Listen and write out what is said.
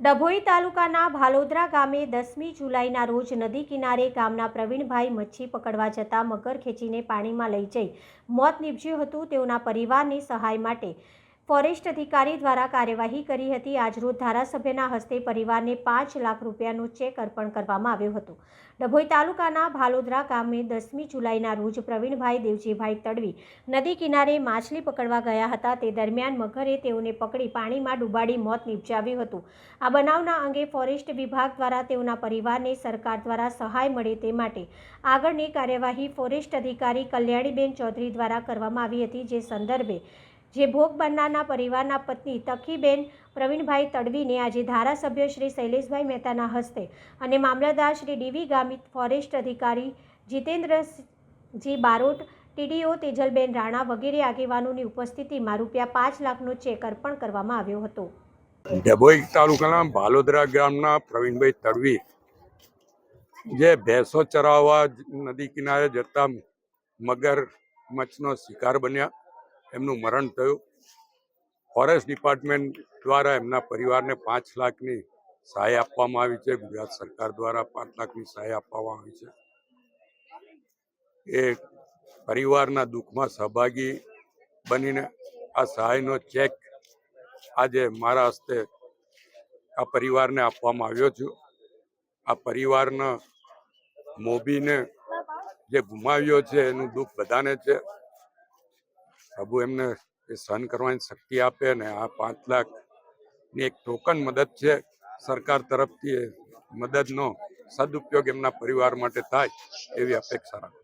ડભોઈ તાલુકાના ભાલોદરા ગામે દસમી જુલાઈના રોજ નદી કિનારે ગામના પ્રવીણભાઈ મચ્છી પકડવા જતા મગર ખેંચીને પાણીમાં લઈ જઈ મોત નીપજ્યું હતું. તેઓના પરિવારની સહાય માટે ફોરેસ્ટ અધિકારી દ્વારા કાર્યવાહી કરી હતી. આજરોજ ધારાસભ્યના હસ્તે પરિવારને પાંચ લાખ રૂપિયાનો ચેક અર્પણ કરવામાં આવ્યો હતો. ડભોઈ તાલુકાના ભાલોદરા ગામે દસમી જુલાઈના રોજ પ્રવીણભાઈ દેવજીભાઈ તડવી નદી કિનારે માછલી પકડવા ગયા હતા. તે દરમિયાન મગરે તેઓને પકડી પાણીમાં ડૂબાડી મોત નિપજાવ્યું હતું. આ બનાવના અંગે ફોરેસ્ટ વિભાગ દ્વારા તેઓના પરિવારને સરકાર દ્વારા સહાય મળે તે માટે આગળની કાર્યવાહી ફોરેસ્ટ અધિકારી કલ્યાણીબેન ચૌધરી દ્વારા કરવામાં આવી હતી. જે સંદર્ભે જે ભોગ બનનારના પરિવારના પત્ની તખીબેન પ્રવીણભાઈ તડવીને આજે ધારાસભ્ય શ્રી શૈલેષભાઈ મહેતાના હસ્તે અને મામલતદાર શ્રી ડીવી ગામિત ફોરેસ્ટ અધિકારી જીતેન્દ્રજી બારોટ, ટીડીઓ તેજલબેન રાણા વગેરે આગેવાનોની ઉપસ્થિતિમાં રૂપિયા પાંચ લાખનો ચેક અર્પણ કરવામાં આવ્યો હતો. ડભોઈ તાલુકાના ભાલોદરા ગામના પ્રવીણભાઈ તડવી જે ભેંસો ચરાવવા નદી કિનારે જતા મગર મચ્છનો શિકાર બન્યા. એમનું મરણ થયું. ફોરેસ્ટ ડિપાર્ટમેન્ટ દ્વારા એમના પરિવારને પાંચ લાખની સહાય આપવામાં આવી છે. ગુજરાત સરકાર દ્વારા પાંચ લાખની સહાય આપવામાં આવી છે. એ પરિવારના દુઃખમાં સહભાગી બનીને આ સહાયનો ચેક આજે મારા હસ્તે આ પરિવારને આપવામાં આવ્યો છું. આ પરિવારના મોભીને જે ગુમાવ્યો છે એનું દુઃખ બધાને છે. પ્રભુ એમને એ સહન કરવાની શક્તિ આપે અને આ પાંચ લાખની એક ટોકન મદદ છે. સરકાર તરફથી મદદનો સદુપયોગ એમના પરિવાર માટે થાય એવી અપેક્ષા રાખું